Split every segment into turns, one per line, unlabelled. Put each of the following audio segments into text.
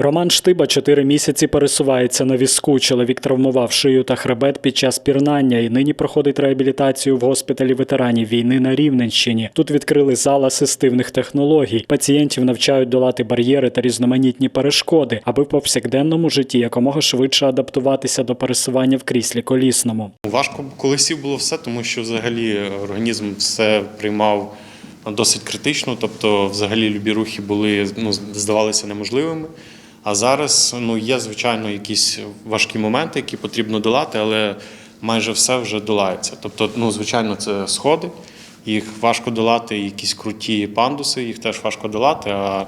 Роман Штиба чотири місяці пересувається на візку. Чоловік травмував шию та хребет під час пірнання і нині проходить реабілітацію в госпіталі ветеранів війни на Рівненщині. Тут відкрили зал асистивних технологій. Пацієнтів навчають долати бар'єри та різноманітні перешкоди, аби в повсякденному житті якомога швидше адаптуватися до пересування в кріслі колісному.
Важко коли сів було все, тому що взагалі організм все приймав досить критично, тобто взагалі любі рухи були ну, здавалися неможливими. А зараз ну, є, звичайно, якісь важкі моменти, які потрібно долати, але майже все вже долається. Тобто, ну, звичайно, це сходи, їх важко долати, якісь круті пандуси, їх теж важко долати. А,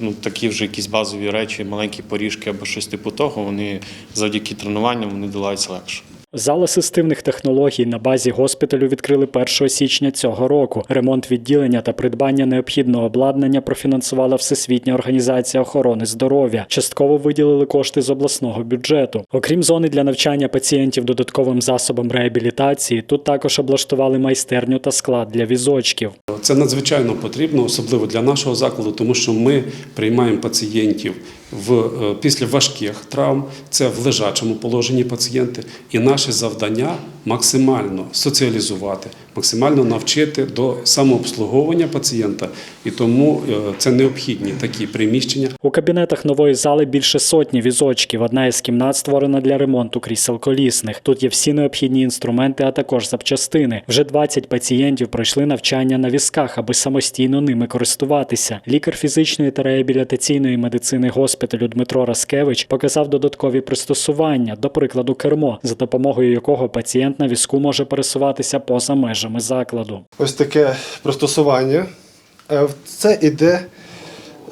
ну, такі вже якісь базові речі, маленькі поріжки або щось типу того, вони завдяки тренуванням вони долаються легше.
Зал асистивних технологій на базі госпіталю відкрили 1 січня цього року. Ремонт відділення та придбання необхідного обладнання профінансувала Всесвітня організація охорони здоров'я. Частково виділили кошти з обласного бюджету. Окрім зони для навчання пацієнтів додатковим засобом реабілітації, тут також облаштували майстерню та склад для візочків.
Це надзвичайно потрібно, особливо для нашого закладу, тому що ми приймаємо пацієнтів в, е, після важких травм, це в лежачому положенні пацієнти. І наше завдання максимально соціалізувати, максимально навчити до самообслуговування пацієнта. І тому е, це необхідні такі приміщення.
У кабінетах нової зали більше сотні візочків. Одна із кімнат створена для ремонту крісел колісних. Тут є всі необхідні інструменти, а також запчастини. Вже 20 пацієнтів пройшли навчання на візках, аби самостійно ними користуватися. Лікар фізичної та реабілітаційної медицини госпіталю Дмитро Раскевич показав додаткові пристосування, до прикладу, кермо, за допомогою якого пацієнт на візку може пересуватися поза межами закладу.
ось таке пристосування. Е, Це іде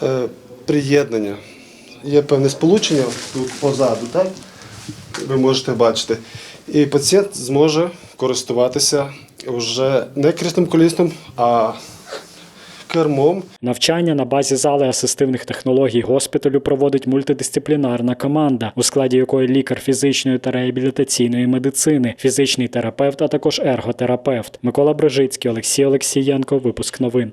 е, приєднання. Є певне сполучення тут позаду, так? Ви можете бачити. І пацієнт зможе користуватися вже не крісним колісним, а кермом.
Навчання на базі зали асистивних технологій госпіталю проводить мультидисциплінарна команда, у складі якої лікар фізичної та реабілітаційної медицини, фізичний терапевт, а також ерготерапевт. Микола Брижицький, Олексій Олексієнко. Випуск новин.